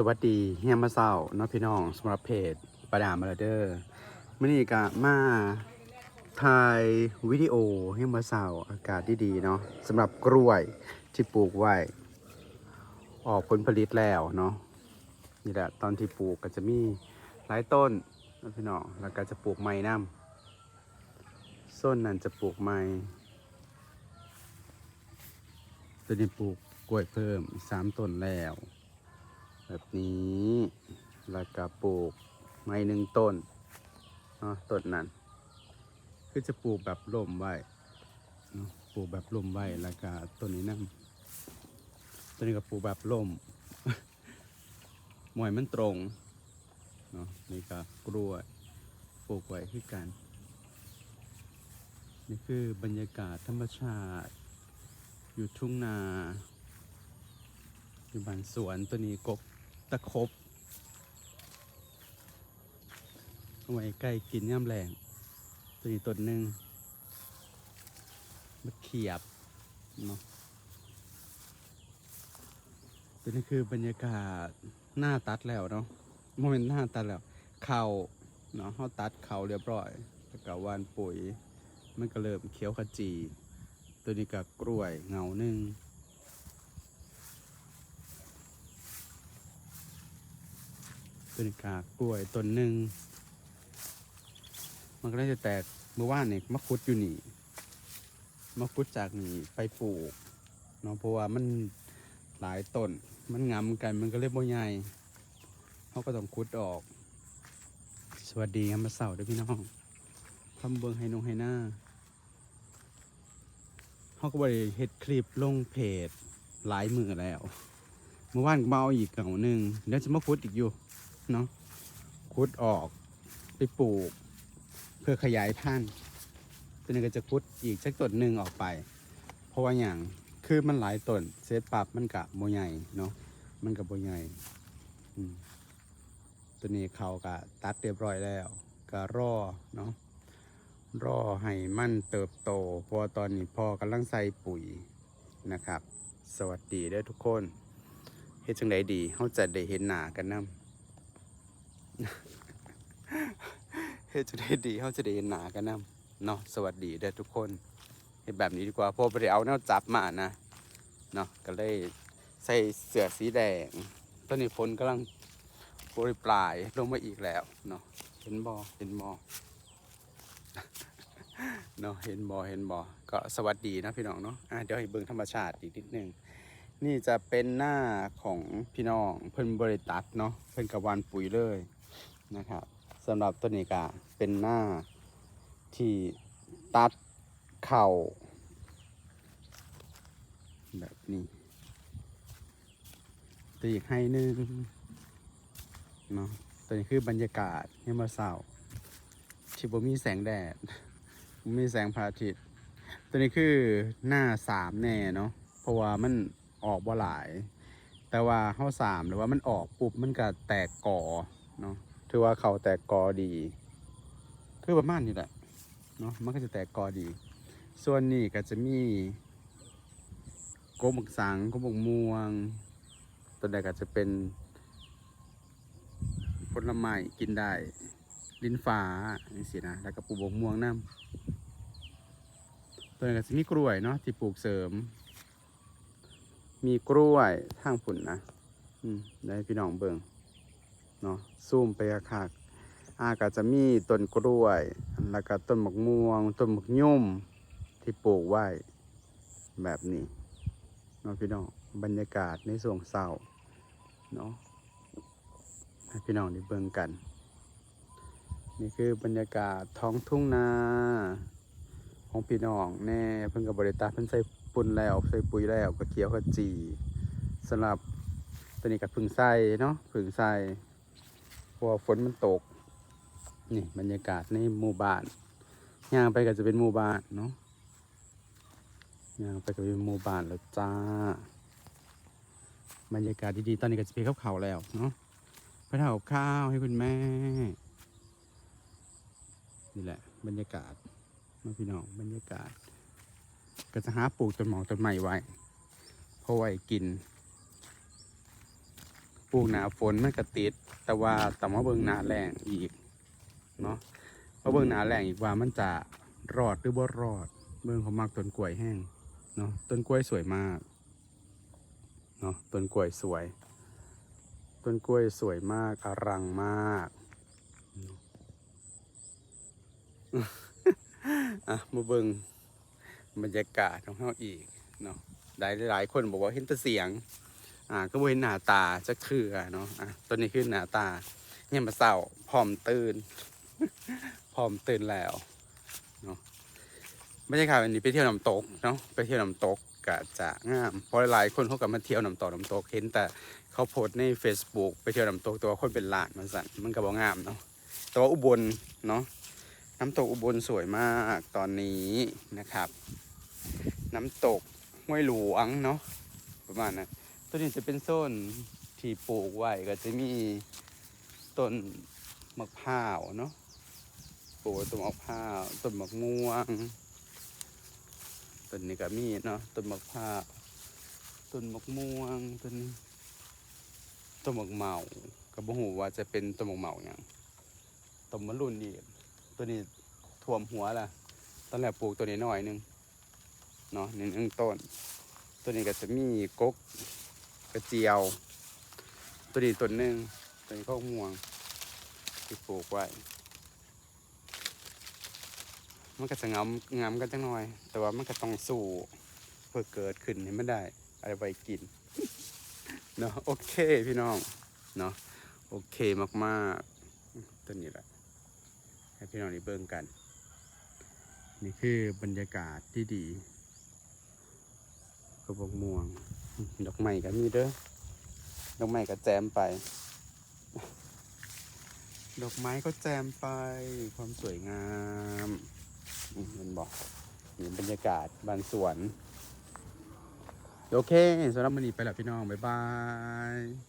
สวัสดีเฮียมาเศร้าเน้องพี่น้องสำหรับเพจประดามมาเดอร์มื่อนี้ก็มาถ่ายวิดีโอเฮียมาเศร้าอากาศดีๆเนาะสำหรับกล้วยที่ปลูกไว้ ออกผลผลิตแล้วเนาะนี่แหละตอนที่ปลูกก็จะมีหลายต้นนะพี่น้องแล้วก็จะปลูกไม้น้ำส้นนั้นจะปลูกไม้ตัวนี้ปลูกกล้วยเพิ่มสามต้นแล้ว แบบนี้แล้วก็ปลูกไม้หนึ่งต้นเนาะต้นนั้น คือจะปลูกแบบล่มไว้ปลูกแบบล่มไว้แล้วก็ต้นนี้นั่ต้นนี้ก็ปลูกแบบล่มมวยมันตรงเนาะนี่ก็กล้วยปลูกไว้คือกัน นี่คือบรรยากาศธรรมชาติ อยู่ทุ่งนาอยู่บ้านสวนตัวนี้กบ ตะครบเอาไว้ใกล้กินย่ำแรงตัวนี้ต้นหนึ่งมะเขียบเนาะตัวนี้คือบรรยากาศหน้าตัดแล้วเนาะโมเมนต์หน้าตัดแล้ว เข่าเนาะเขาตัดเข่าเรียบร้อยแล้วก็หวานปุ๋ย มันก็เริ่มเขียวขจี ตัวนี้ก็กล้วยเงาหนึ่ง ต้นกากกล้วยต้นหนึ่งมันก็ได้จะแตกเมื่อวานเนี่ยมะคุดอยู่นี่มะคุดจากนี่ไปปลูกเนาะเพราะว่ามันหลายต้นมันงำกันมันก็เลยบ่ใหญ่เขาก็ต้องคุดออก สวัสดีครับมาเสาร์ด้วยพี่น้องทำเบิงให้นงให้หน้าเขาก็บริเฮ็ดคลิปลงเพจหลายมือแล้ว เมื่อวานก็มาอาอีกเก่าหนึ่งเดี๋ยวจะมาคุดอีกอยู่ เนาะคุดออกไปปลูก เพื่อขยายพันธุ์ตัวนี้ก็จะคุดอีกสักต้นหนึ่งออกไป เพราะว่าอย่างคือมันหลายต้นเซตปรับมันกะโมใหญ่เนาะมันกับโมใหญ่ตัวนี้เขากะตัดเรียบร้อยแล้วก็รอเนาะรอให้มันเติบโตพราะว่าตอนนี้พอกำลังใส่ปุ๋ยนะครับ สวัสดีเด้อทุกคนเฮ็ดจังไดดีเขาจะได้เห็นหน้ากันนำ เฮ็ดจะได้ดีเขาจะได้หนหนากันนะเนาะสวัสดีเด้อทุกคนเฮ็ดแบบนี้ดีกว่าเพราะได้เอาแนวจับมานะเนาะก็เลยใส่เสื้อสีแดงตอนนี้ฝนกำลังโปรยปลายลงมาอีกแล้วเนาะเห็นบ่เห็นบ่เนาะเห็นบ่เห็นบ่ก็สวัสดีนะพี่น้องเนาะอะเดี๋ยวให้เบิ่งธรรมชาติอีกนิดนึงนี่จะเป็นหน้าของพี่น้องเพิ่นบริตัดเนาะเพิ่นกับวานปุ๋ยเลย นะครับสำหรับต้นนี้ก็เป็นหน้าที่ตัดเข่าแบบนี้ตัวอีกให้หนึงเนาะตัวนี้คือบรรยากาศยามมาเสาที่บ่มีแสงแดดบ่มีแสงพระอาทิตย์ตัวนี้คือหน้าสามแน่เนาะเพราะว่ามันออกบ่หลาย แต่ว่าเข้าสามหรือว่ามันออกปุ๊บมันก็แตกก่อเนาะ ถือว่าเขาแตกกอดี คือประมาณนี้แหละเนาะมันก็จะแตกกอดี ส่วนนี้ก็จะมีกบหมกสังกบหมกม่วง ตัวใดก็จะเป็นผลไม้กินได้ลิ้นฟ้าอย่างสินะแล้วก็ปลูกบกม่วงน้ำตัวนี้ก็จะมีกล้วยเนาะที่ปลูกเสริม มีกล้วยทางผุ่นนะ อืมได้พี่น้องเบิ่ง เนาะซูมไปคักๆอาก็จะมีต้นกล้วย แล้วก็ต้นมะม่วง ต้นมะยุ่มที่ปลูกไว้แบบนี้เนาะพี่น้องบรรยากาศในส่วงเศร้าเนาะให้พี่น้องได้เบิ่งกัน นี่คือบรรยากาศท้องทุ่งนาของพี่น้องแน่เพิ่งกับบริตาเพิ่นใส่ปุ่นแล้วใส่ปุ๋ยแล้วก็เขียวขจีสำหรับตัวนี้กับพึ่งใส่เนาะพึ่งใส่ เพราะฝนมันตก นี่บรรยากาศในหมู่บ้านย่างไปก็จะเป็นหมู่บ้านเนาะย่างไปก็เป็นหมู่บ้านแล้วจ้า บรรยากาศดีๆ ตอนนี้ก็จะไปเข้าเขาแล้วเนาะไปทำกับข้าวให้คุณแม่ นี่แหละ บรรยากาศน้องพี่น้องบรรยากาศ ก็จะหาปลูกต้นหมอกต้นไม้ไว้เพราะไว้กิน ปลูกหนาฝนมันก็ติด แต่ว่าแต่มาเบิ่งหนาแรงอีกเนาะเพราะเบิ่งหนาแรงอีกว่ามันจะรอดหรือบ่รอด เบิ่งเขามักต้นกล้วยแห้งเนาะต้นกล้วยสวยมากเนาะต้นกล้วยสวย ต้นกล้วยสวยมากอลังมากอะมาเบิ่งบรรยากาศของเขาอีกเนาะหลายหลายคนบอกว่าเห็นแต่เสียง อ่าก็เห็นหน้าตาจะคือเนาะอะตัวนี้คือหน้าตาเนี่ยมาเศร้าพร้อมตื่นพร้อมตื่นแล้วเนาะบรรยากาศวันนี้ไปเที่ยวน้ำตกเนาะไปเที่ยวน้ำตกก็จะงามเพราะหลายคนเขาก็มาเที่ยวน้ำตกน้ำตกเห็นแต่เขาโพสใน Facebook ไปเที่ยวน้ำตกตัวคนเป็นหลานมาสั่นมันก็บ่งามเนาะแต่ว่าอุบลเนาะน้ำตกอุบลสวยมากตอนนี้นะครับ น้ำตกห้วยหลวงเนาะประมาณนั้น ตัวนี้จะเป็นโซนที่ปลูกไว้ก็จะมีต้นมะพร้าวเนาะปลูกต้นมะพร้าวต้นมะม่วงต้นนี้ก็มีเนาะต้นมะพร้าวต้นมะม่วงต้นต้นมะเมาก็บ่ฮู้ว่าจะเป็นต้นมะเมาอย่างต้นมะรุ่นอีกตัวนี้ท่วมหัวล่ะตอนแรกปลูกตัวนี้หน่อยหนึงเนาะหนึ่งต้น ตัวนี้ก็จะมีกก กระเจียว ตัวนี้ต้นหนึ่งตัวนี้ข้าวม่วง ที่ปลูกไว้ มันก็จะงามงามกันจังหน่อย แต่ว่ามันก็ต้องสู้เพื่อเกิดขึ้นให้มันได้ อะไรไปกิน เนาะโอเคพี่น้อง เนาะโอเคมากๆตัวนี้แหละให้พี่น้องได้เบิ่งกัน นี่คือบรรยากาศที่ดีกระบอกม่วง ดอกไม้ก็มีเด้อดอกไม้ก็แจมไป ดอกไม้ก็แจมไปความสวยงามมันบอกเห็นบรรยากาศบานสวน โอเคสำหรับวันนี้ไปแล้วพี่น้อง บ๊ายบาย